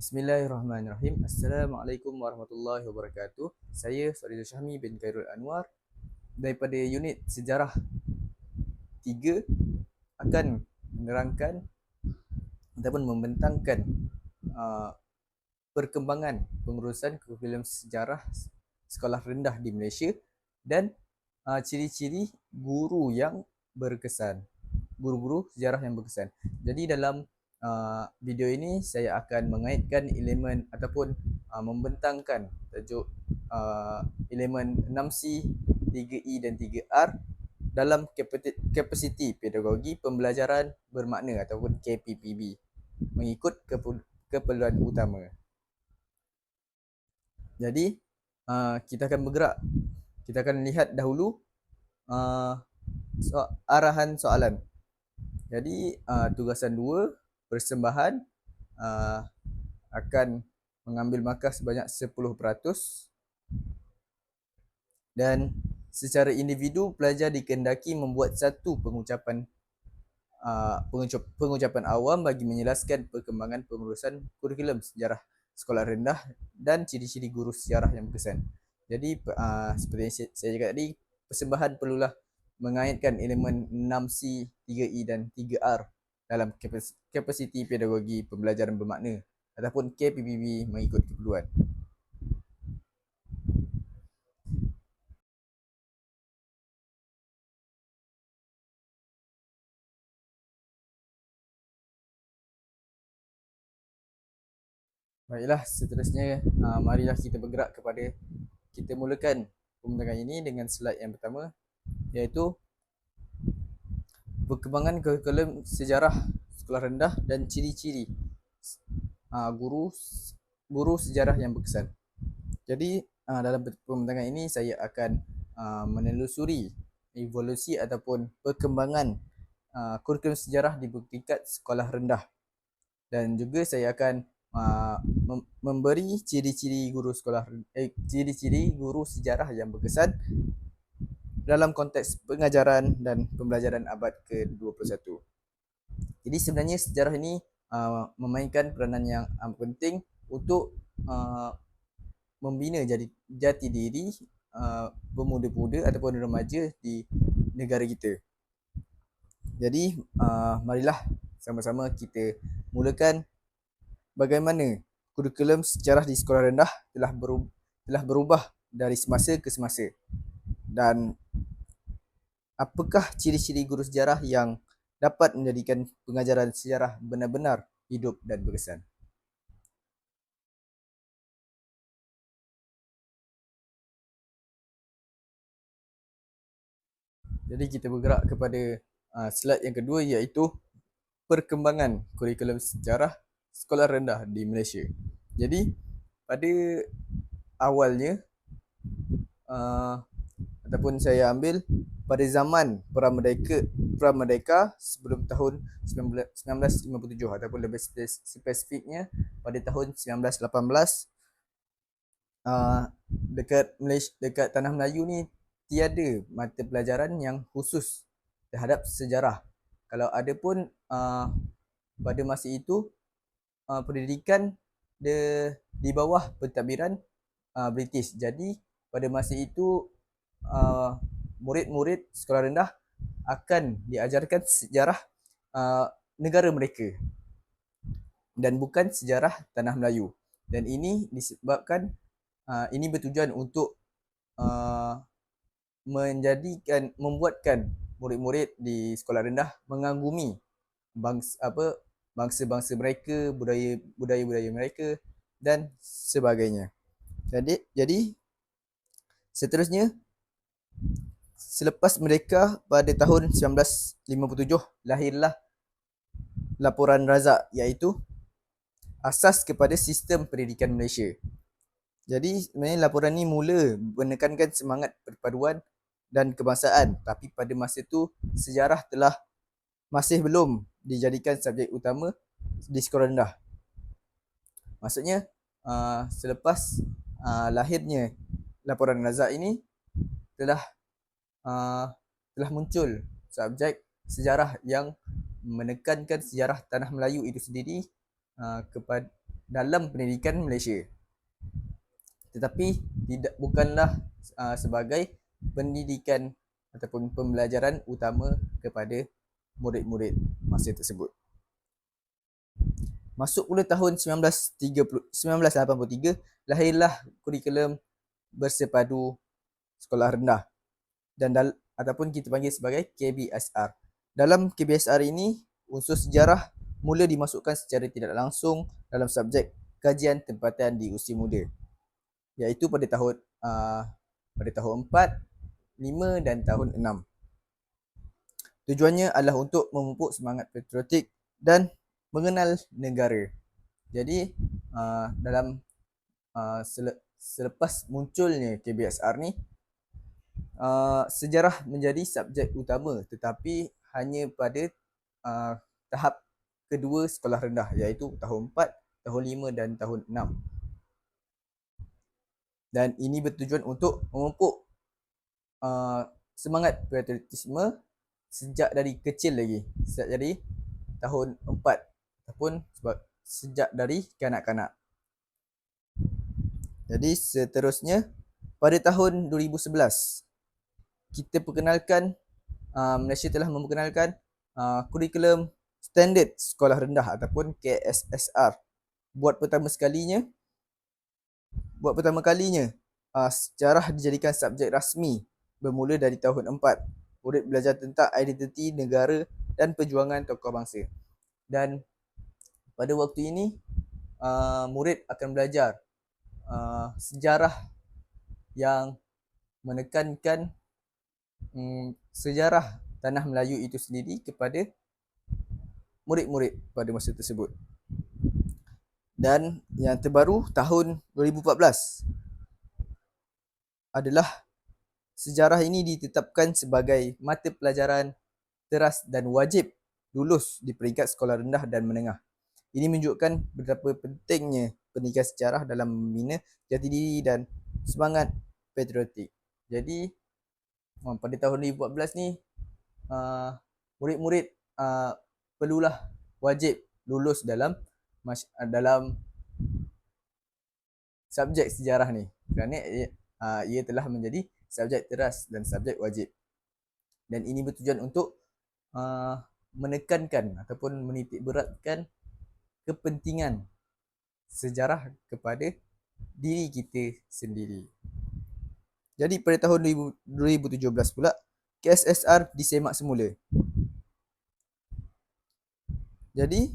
Bismillahirrahmanirrahim. Assalamualaikum warahmatullahi wabarakatuh. Saya Faridul Syahmi bin Khairul Anwar daripada unit sejarah 3 akan menerangkan ataupun membentangkan uh, perkembangan pengurusan kurikulum sejarah sekolah rendah di Malaysia dan uh, ciri-ciri guru yang berkesan. Guru-guru sejarah yang berkesan. Jadi dalam uh, video ini saya akan mengaitkan elemen ataupun uh, membentangkan tajuk uh, elemen 6C, 3E dan 3R dalam kapasiti pedagogi pembelajaran bermakna ataupun KPPB mengikut keperluan utama. Jadi uh, kita akan bergerak kita akan lihat dahulu uh, so, arahan soalan. Jadi uh, tugasan persembahan uh, akan mengambil markah sebanyak 10% dan secara individu pelajar dikendaki membuat satu pengucapan uh, pengucap, pengucapan awam bagi menjelaskan perkembangan pengurusan kurikulum sejarah sekolah rendah dan ciri-ciri guru sejarah yang berkesan. Jadi uh, seperti yang saya cakap tadi, persembahan perlulah mengaitkan elemen 6C, 3E dan 3R dalam kapasiti pedagogi pembelajaran bermakna ataupun KPPB mengikut keperluan. Baiklah, seterusnya uh, marilah kita bergerak kepada kita mulakan pembentangan ini dengan slide yang pertama iaitu perkembangan kurikulum sejarah sekolah rendah dan ciri-ciri uh, guru guru sejarah yang berkesan. Jadi uh, dalam pembentangan ini saya akan uh, menelusuri evolusi ataupun perkembangan uh, kurikulum sejarah di tingkat sekolah rendah. Dan juga saya akan uh, mem memberi ciri-ciri guru sekolah eh ciri-ciri guru sejarah yang berkesan dalam konteks pengajaran dan pembelajaran abad ke-21. Jadi sebenarnya sejarah ini uh, memainkan peranan yang amat penting untuk uh, membina jadi jati diri uh, pemuda-pemuda ataupun remaja di negara kita. Jadi uh, marilah sama-sama kita mulakan bagaimana kurikulum sejarah di sekolah rendah telah berubah, telah berubah dari semasa ke semasa dan apakah ciri-ciri guru sejarah yang dapat menjadikan pengajaran sejarah benar-benar hidup dan berkesan. Jadi kita bergerak kepada uh, slide yang kedua iaitu perkembangan kurikulum sejarah sekolah rendah di Malaysia. Jadi pada awalnya uh, ataupun saya ambil pada zaman Pramerdeka Pramerdeka sebelum tahun 1957 ataupun lebih spesifiknya pada tahun 1918 uh, dekat Malaysia dekat tanah Melayu ni tiada mata pelajaran yang khusus terhadap sejarah. Kalau ada pun uh, pada masa itu uh, pendidikan de, di bawah pentadbiran uh, British. Jadi pada masa itu uh, murid-murid sekolah rendah akan diajarkan sejarah uh, negara mereka dan bukan sejarah tanah Melayu. Dan ini disebabkan uh, ini bertujuan untuk menjadikan membuatkan murid-murid di sekolah rendah mengagumi bangsa apa bangsa-bangsa mereka, budaya budaya-budaya mereka dan sebagainya. Jadi jadi seterusnya selepas mereka pada tahun 1957 lahirlah laporan Razak iaitu asas kepada sistem pendidikan Malaysia. Jadi sebenarnya laporan ni mula menekankan semangat perpaduan dan kebangsaan tapi pada masa itu sejarah telah masih belum dijadikan subjek utama di sekolah rendah. Maksudnya uh, selepas uh, lahirnya laporan Razak ini telah uh, telah muncul subjek sejarah yang menekankan sejarah tanah Melayu itu sendiri uh, kepada dalam pendidikan Malaysia. Tetapi tidak bukanlah uh, sebagai pendidikan ataupun pembelajaran utama kepada murid-murid masa tersebut. Masuk pula tahun 1930, 1983, lahirlah kurikulum bersepadu sekolah rendah dan dal, ataupun kita panggil sebagai KBSR. Dalam KBSR ini, unsur sejarah mula dimasukkan secara tidak langsung dalam subjek kajian tempatan di usia muda. Iaitu pada tahun uh, pada tahun 4, 5 dan tahun 6. Tujuannya adalah untuk memupuk semangat patriotik dan mengenal negara. Jadi uh, dalam uh, sele- selepas munculnya KBSR ni uh, sejarah menjadi subjek utama tetapi hanya pada uh, tahap kedua sekolah rendah iaitu tahun 4, tahun 5 dan tahun 6. Dan ini bertujuan untuk memupuk uh, semangat patriotisme sejak dari kecil lagi. Sejak dari tahun 4 ataupun sebab sejak dari kanak-kanak. Jadi seterusnya pada tahun 2011 kita perkenalkan uh, Malaysia telah memperkenalkan uh, kurikulum standard sekolah rendah ataupun KSSR buat pertama sekalinya buat pertama kalinya uh, sejarah dijadikan subjek rasmi bermula dari tahun 4 murid belajar tentang identiti negara dan perjuangan tokoh bangsa. Dan pada waktu ini uh, murid akan belajar uh, sejarah yang menekankan um, sejarah tanah Melayu itu sendiri kepada murid-murid pada masa tersebut. Dan yang terbaru tahun 2014 adalah sejarah ini ditetapkan sebagai mata pelajaran teras dan wajib lulus di peringkat sekolah rendah dan menengah. Ini menunjukkan betapa pentingnya pendidikan sejarah dalam membina jati diri dan semangat patriotik. Jadi pada tahun 2014 ni uh, murid-murid uh, perlulah wajib lulus dalam dalam subjek sejarah ni kerana uh, ia telah menjadi subjek teras dan subjek wajib dan ini bertujuan untuk uh, menekankan ataupun menitik beratkan kepentingan sejarah kepada diri kita sendiri. Jadi pada tahun 2017 pula KSSR disemak semula jadi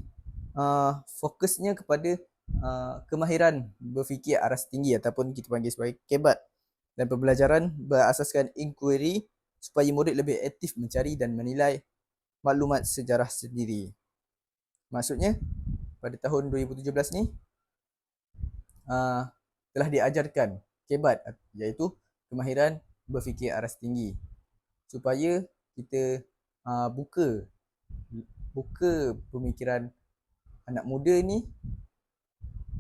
uh, fokusnya kepada uh, kemahiran berfikir aras tinggi ataupun kita panggil sebagai kebat dan pembelajaran berasaskan inquiry supaya murid lebih aktif mencari dan menilai maklumat sejarah sendiri. Maksudnya pada tahun 2017 ni uh, telah diajarkan kebat iaitu kemahiran berfikir aras tinggi supaya kita uh, buka buka pemikiran anak muda ni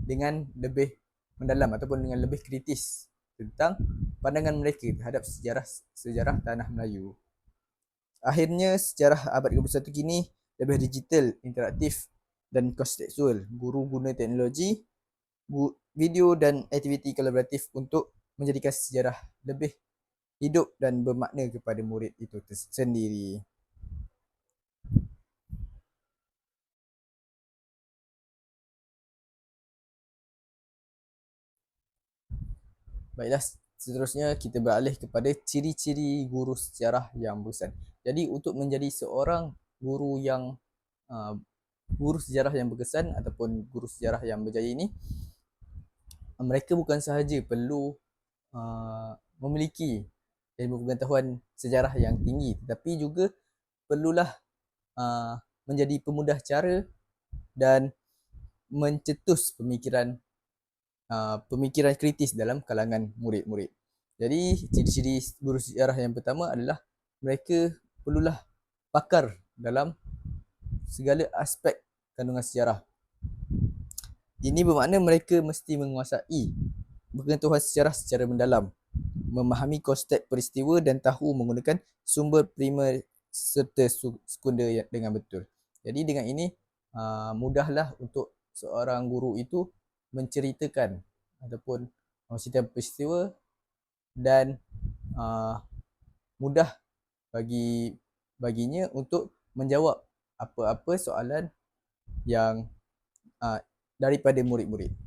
dengan lebih mendalam ataupun dengan lebih kritis tentang pandangan mereka terhadap sejarah sejarah tanah Melayu. Akhirnya sejarah abad ke-21 kini lebih digital, interaktif dan kontekstual. Guru guna teknologi, video dan aktiviti kolaboratif untuk menjadikan sejarah lebih hidup dan bermakna kepada murid itu sendiri. Baiklah, seterusnya kita beralih kepada ciri-ciri guru sejarah yang berkesan. Jadi untuk menjadi seorang guru yang uh, guru sejarah yang berkesan ataupun guru sejarah yang berjaya ini mereka bukan sahaja perlu uh, memiliki ilmu pengetahuan sejarah yang tinggi tetapi juga perlulah uh, menjadi pemudah cara dan mencetus pemikiran uh, pemikiran kritis dalam kalangan murid-murid. Jadi ciri-ciri guru sejarah yang pertama adalah mereka perlulah pakar dalam segala aspek kandungan sejarah. Ini bermakna mereka mesti menguasai pengetahuan sejarah secara mendalam, memahami konteks peristiwa dan tahu menggunakan sumber primer serta sekunder dengan betul. Jadi dengan ini uh, mudahlah untuk seorang guru itu menceritakan ataupun menceritakan peristiwa dan uh, mudah bagi baginya untuk menjawab apa-apa soalan yang uh, daripada murid-murid.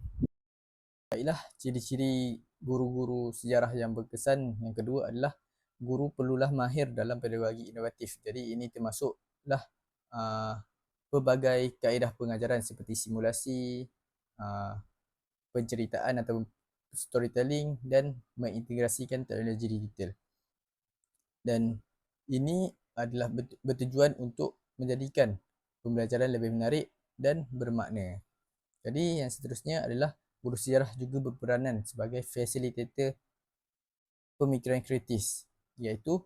Baiklah, ciri-ciri guru-guru sejarah yang berkesan yang kedua adalah guru perlulah mahir dalam pedagogi inovatif. Jadi ini termasuklah uh, pelbagai kaedah pengajaran seperti simulasi, uh, penceritaan atau storytelling dan mengintegrasikan teknologi digital. Dan ini adalah bertujuan untuk menjadikan pembelajaran lebih menarik dan bermakna. Jadi yang seterusnya adalah guru sejarah juga berperanan sebagai fasilitator pemikiran kritis iaitu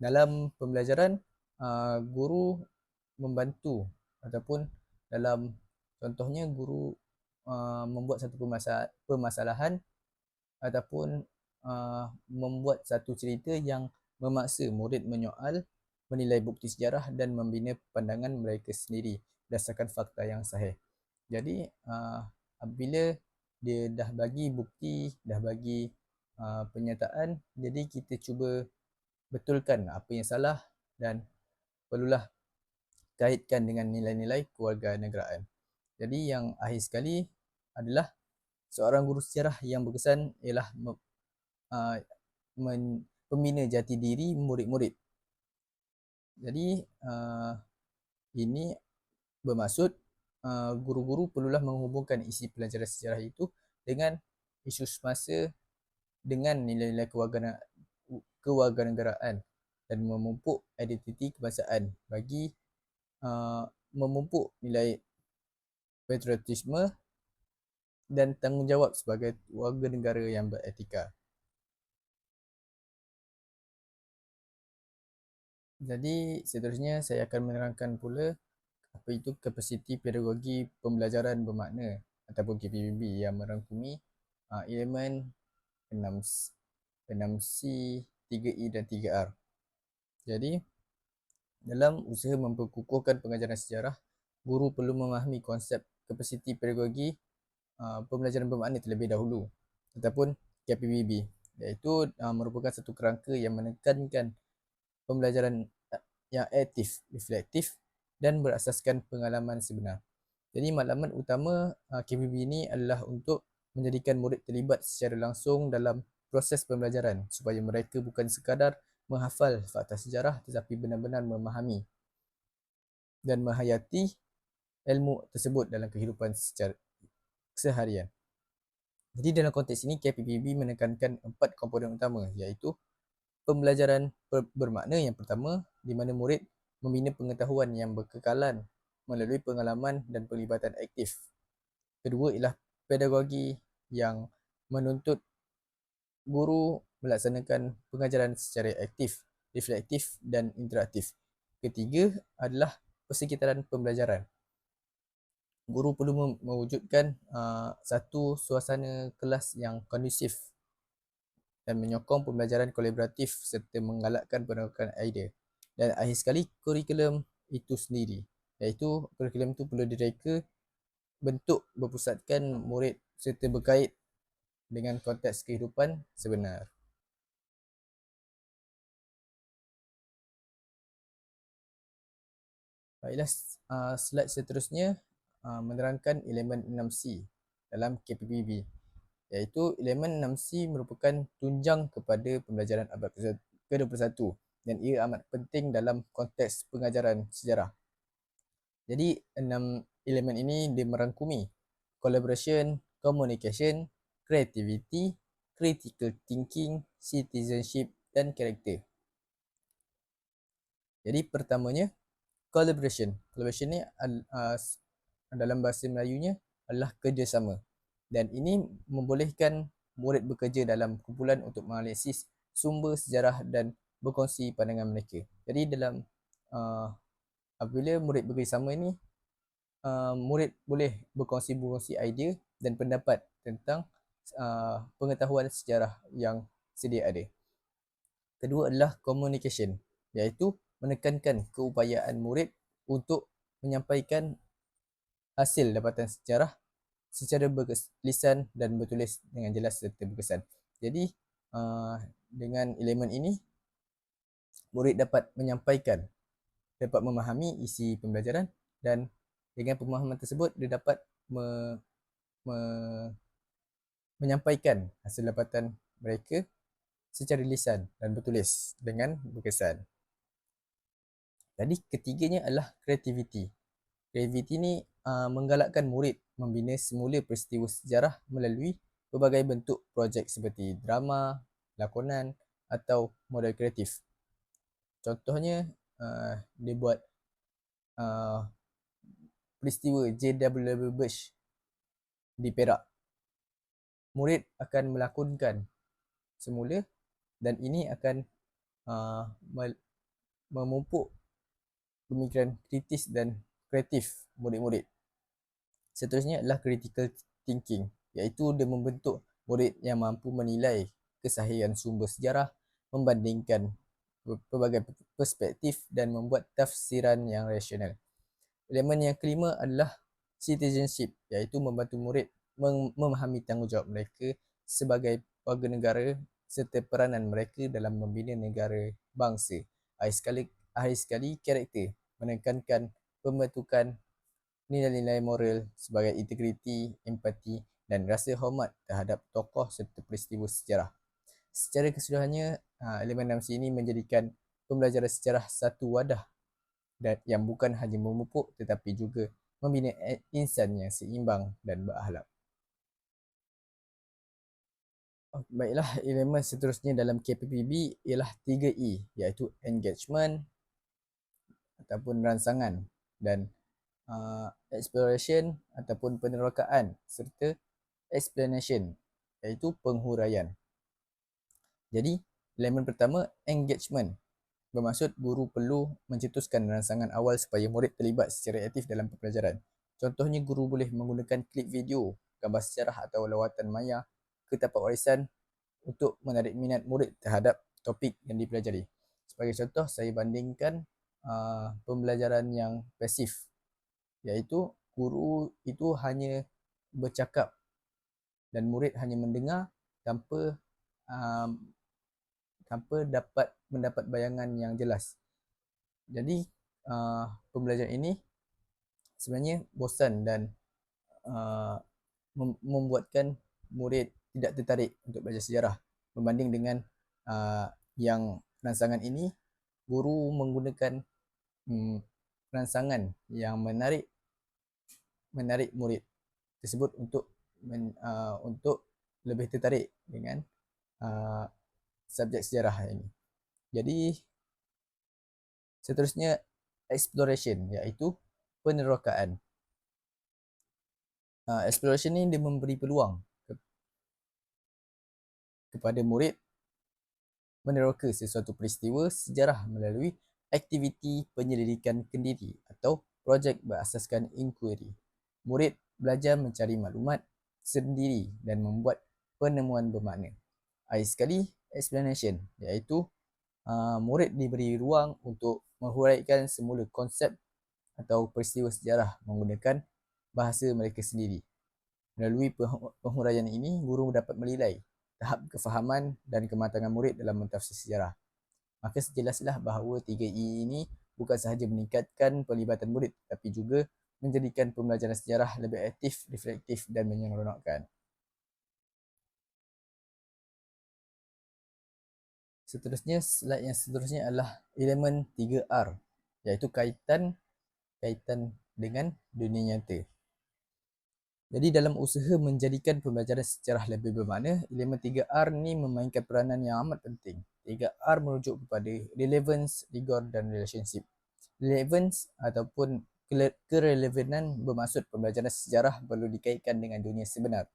dalam pembelajaran uh, guru membantu ataupun dalam contohnya guru uh, membuat satu permasalahan ataupun uh, membuat satu cerita yang memaksa murid menyoal menilai bukti sejarah dan membina pandangan mereka sendiri berdasarkan fakta yang sahih. Jadi apabila dia dah bagi bukti, dah bagi uh, penyataan, jadi kita cuba betulkan apa yang salah dan perlulah kaitkan dengan nilai-nilai keluarga negaraan. Jadi yang akhir sekali adalah seorang guru sejarah yang berkesan ialah uh, men, pembina jati diri murid-murid jadi uh, ini bermaksud guru-guru perlulah menghubungkan isi pelajaran sejarah itu dengan isu semasa dengan nilai-nilai kewarganegaraan dan memupuk identiti kebangsaan bagi uh, memupuk nilai patriotisme dan tanggungjawab sebagai warga negara yang beretika. Jadi seterusnya saya akan menerangkan pula apa itu kapasiti pedagogi pembelajaran bermakna ataupun KPBB yang merangkumi uh, elemen 6, 6C, 3E dan 3R. Jadi dalam usaha memperkukuhkan pengajaran sejarah, guru perlu memahami konsep kapasiti pedagogi uh, pembelajaran bermakna terlebih dahulu ataupun KPBB iaitu uh, merupakan satu kerangka yang menekankan pembelajaran yang aktif, reflektif dan berasaskan pengalaman sebenar. Jadi maklumat utama uh, KPB ini adalah untuk menjadikan murid terlibat secara langsung dalam proses pembelajaran supaya mereka bukan sekadar menghafal fakta sejarah tetapi benar-benar memahami dan menghayati ilmu tersebut dalam kehidupan secara seharian. Jadi dalam konteks ini KPBB menekankan empat komponen utama iaitu pembelajaran bermakna yang pertama di mana murid membina pengetahuan yang berkekalan melalui pengalaman dan pelibatan aktif. Kedua ialah pedagogi yang menuntut guru melaksanakan pengajaran secara aktif, reflektif dan interaktif. Ketiga adalah persekitaran pembelajaran. Guru perlu mewujudkan uh, satu suasana kelas yang kondusif dan menyokong pembelajaran kolaboratif serta menggalakkan penolakan idea. Dan akhir sekali, kurikulum itu sendiri. Iaitu kurikulum itu perlu direka bentuk berpusatkan murid serta berkait dengan konteks kehidupan sebenar. Baiklah, uh, slide seterusnya uh, menerangkan elemen 6C dalam KPPB iaitu elemen 6C merupakan tunjang kepada pembelajaran abad ke-21 dan ia amat penting dalam konteks pengajaran sejarah. Jadi enam elemen ini dia merangkumi collaboration, communication, creativity, critical thinking, citizenship dan karakter. Jadi pertamanya collaboration. Collaboration ni uh, dalam bahasa Melayunya adalah kerjasama dan ini membolehkan murid bekerja dalam kumpulan untuk menganalisis sumber sejarah dan berkongsi pandangan mereka. Jadi dalam uh, apabila murid bekerjasama ini, uh, murid boleh berkongsi-berkongsi idea dan pendapat tentang uh, pengetahuan sejarah yang sedia ada. Kedua adalah communication, iaitu menekankan keupayaan murid untuk menyampaikan hasil dapatan sejarah secara berlisan dan bertulis dengan jelas serta berkesan. Jadi uh, dengan elemen ini murid dapat menyampaikan dapat memahami isi pembelajaran dan dengan pemahaman tersebut dia dapat me, me, menyampaikan hasil dapatan mereka secara lisan dan bertulis dengan berkesan. Jadi ketiganya adalah kreativiti. Kreativiti ni uh, menggalakkan murid membina semula peristiwa sejarah melalui pelbagai bentuk projek seperti drama, lakonan atau model kreatif. Contohnya uh, dia buat uh, peristiwa JW Bush di Perak. Murid akan melakonkan semula dan ini akan uh, memupuk pemikiran kritis dan kreatif murid-murid. Seterusnya adalah critical thinking iaitu dia membentuk murid yang mampu menilai kesahihan sumber sejarah membandingkan pelbagai perspektif dan membuat tafsiran yang rasional. Elemen yang kelima adalah citizenship iaitu membantu murid memahami tanggungjawab mereka sebagai warga negara serta peranan mereka dalam membina negara bangsa. Akhir sekali, akhir sekali karakter menekankan pembentukan nilai-nilai moral sebagai integriti, empati dan rasa hormat terhadap tokoh serta peristiwa sejarah. Secara keseluruhannya, ha, elemen dalam ini menjadikan pembelajaran sejarah satu wadah dan yang bukan hanya memupuk tetapi juga membina insan yang seimbang dan berakhlak. Oh, baiklah, elemen seterusnya dalam KPPB ialah 3E iaitu engagement ataupun rangsangan dan uh, exploration ataupun penerokaan serta explanation iaitu penghuraian. Jadi, elemen pertama engagement bermaksud guru perlu mencetuskan rangsangan awal supaya murid terlibat secara aktif dalam pembelajaran. Contohnya guru boleh menggunakan klip video, gambar sejarah atau lawatan maya ke tapak warisan untuk menarik minat murid terhadap topik yang dipelajari. Sebagai contoh, saya bandingkan uh, pembelajaran yang pasif iaitu guru itu hanya bercakap dan murid hanya mendengar tanpa um, tanpa dapat mendapat bayangan yang jelas. Jadi uh, pembelajaran ini sebenarnya bosan dan uh, membuatkan murid tidak tertarik untuk belajar sejarah berbanding dengan uh, yang rangsangan ini guru menggunakan um, rangsangan yang menarik menarik murid tersebut untuk men, uh, untuk lebih tertarik dengan uh, subjek sejarah ini. Jadi seterusnya exploration iaitu penerokaan. Uh, exploration ni dia memberi peluang kepada murid meneroka sesuatu peristiwa sejarah melalui aktiviti penyelidikan kendiri atau projek berasaskan inquiry. Murid belajar mencari maklumat sendiri dan membuat penemuan bermakna. Akhir sekali, explanation iaitu uh, murid diberi ruang untuk menghuraikan semula konsep atau peristiwa sejarah menggunakan bahasa mereka sendiri. Melalui penghuraian ini, guru dapat menilai tahap kefahaman dan kematangan murid dalam mentafsir sejarah. Maka sejelaslah bahawa 3E ini bukan sahaja meningkatkan pelibatan murid tapi juga menjadikan pembelajaran sejarah lebih aktif, reflektif dan menyeronokkan. Seterusnya, slide yang seterusnya adalah elemen 3R iaitu kaitan kaitan dengan dunia nyata. Jadi dalam usaha menjadikan pembelajaran sejarah lebih bermakna, elemen 3R ni memainkan peranan yang amat penting. 3R merujuk kepada relevance, rigor dan relationship. Relevance ataupun kerelevanan bermaksud pembelajaran sejarah perlu dikaitkan dengan dunia sebenar.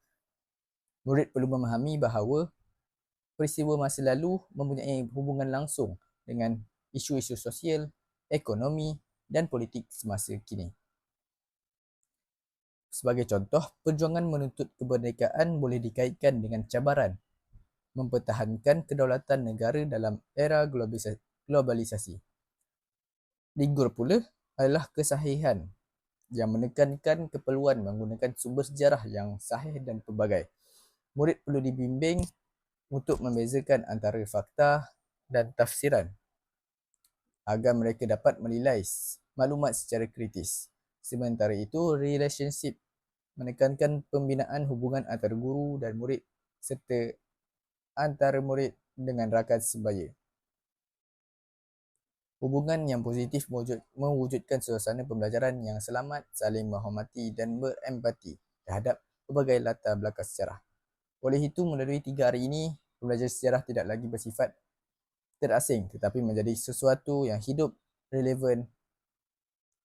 Murid perlu memahami bahawa peristiwa masa lalu mempunyai hubungan langsung dengan isu-isu sosial, ekonomi dan politik semasa kini. Sebagai contoh, perjuangan menuntut kemerdekaan boleh dikaitkan dengan cabaran mempertahankan kedaulatan negara dalam era globalisasi. Ligur pula adalah kesahihan yang menekankan keperluan menggunakan sumber sejarah yang sahih dan pelbagai. Murid perlu dibimbing untuk membezakan antara fakta dan tafsiran agar mereka dapat menilai maklumat secara kritis. Sementara itu, relationship menekankan pembinaan hubungan antara guru dan murid serta antara murid dengan rakan sebaya. Hubungan yang positif mewujudkan suasana pembelajaran yang selamat, saling menghormati dan berempati terhadap pelbagai latar belakang sejarah. Oleh itu, melalui tiga hari ini, pembelajaran sejarah tidak lagi bersifat terasing tetapi menjadi sesuatu yang hidup, relevan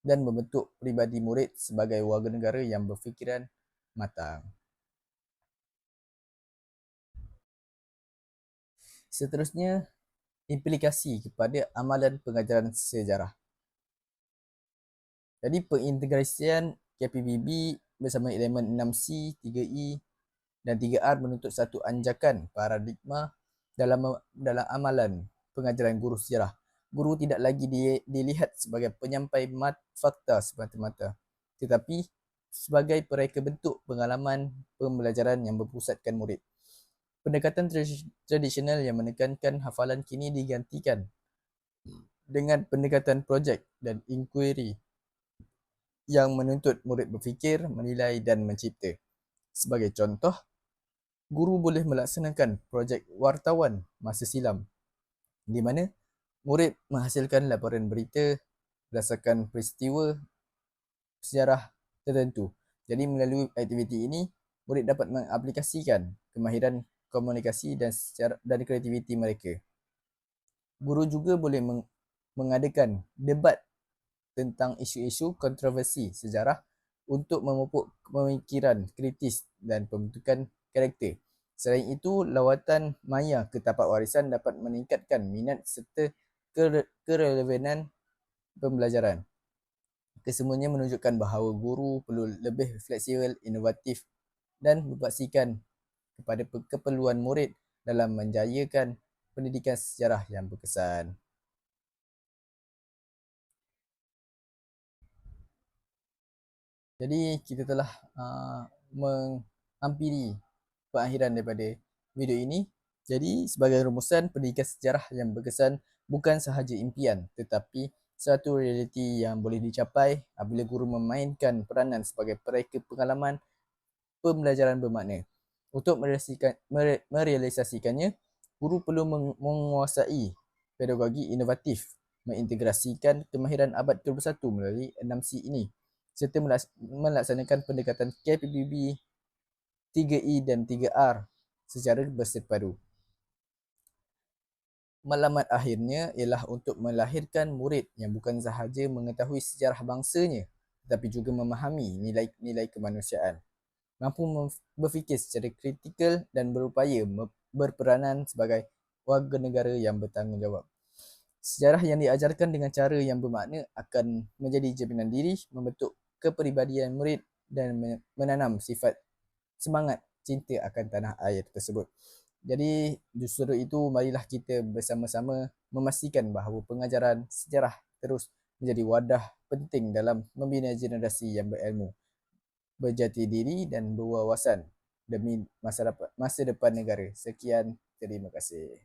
dan membentuk pribadi murid sebagai warga negara yang berfikiran matang. Seterusnya, implikasi kepada amalan pengajaran sejarah. Jadi pengintegrasian KPBB bersama elemen 6C, 3E dan 3R menuntut satu anjakan paradigma dalam dalam amalan pengajaran guru sejarah. Guru tidak lagi di, dilihat sebagai penyampai mat, fakta semata-mata tetapi sebagai pereka bentuk pengalaman pembelajaran yang berpusatkan murid. Pendekatan tradisional yang menekankan hafalan kini digantikan dengan pendekatan projek dan inquiry yang menuntut murid berfikir, menilai dan mencipta. Sebagai contoh, guru boleh melaksanakan projek wartawan masa silam di mana murid menghasilkan laporan berita berdasarkan peristiwa sejarah tertentu. Jadi melalui aktiviti ini, murid dapat mengaplikasikan kemahiran komunikasi dan secara dan kreativiti mereka. Guru juga boleh meng, mengadakan debat tentang isu-isu kontroversi sejarah untuk memupuk pemikiran kritis dan pembentukan karakter. Selain itu, lawatan maya ke tapak warisan dapat meningkatkan minat serta kerelevanan pembelajaran. Kesemuanya menunjukkan bahawa guru perlu lebih fleksibel, inovatif dan berpaksikan kepada keperluan murid dalam menjayakan pendidikan sejarah yang berkesan. Jadi kita telah uh, menghampiri pengakhiran daripada video ini. Jadi sebagai rumusan pendidikan sejarah yang berkesan bukan sahaja impian tetapi satu realiti yang boleh dicapai apabila guru memainkan peranan sebagai pereka pengalaman pembelajaran bermakna. Untuk merealisasikannya, guru perlu menguasai pedagogi inovatif, mengintegrasikan kemahiran abad ke-21 melalui 6C ini serta melaksanakan pendekatan KPBB 3E dan 3R secara bersepadu. Malamat akhirnya ialah untuk melahirkan murid yang bukan sahaja mengetahui sejarah bangsanya tetapi juga memahami nilai-nilai kemanusiaan mampu berfikir secara kritikal dan berupaya berperanan sebagai warga negara yang bertanggungjawab. Sejarah yang diajarkan dengan cara yang bermakna akan menjadi jaminan diri, membentuk kepribadian murid dan menanam sifat semangat cinta akan tanah air tersebut. Jadi justru itu marilah kita bersama-sama memastikan bahawa pengajaran sejarah terus menjadi wadah penting dalam membina generasi yang berilmu berjati diri dan berwawasan demi masa depan, negara. Sekian, terima kasih.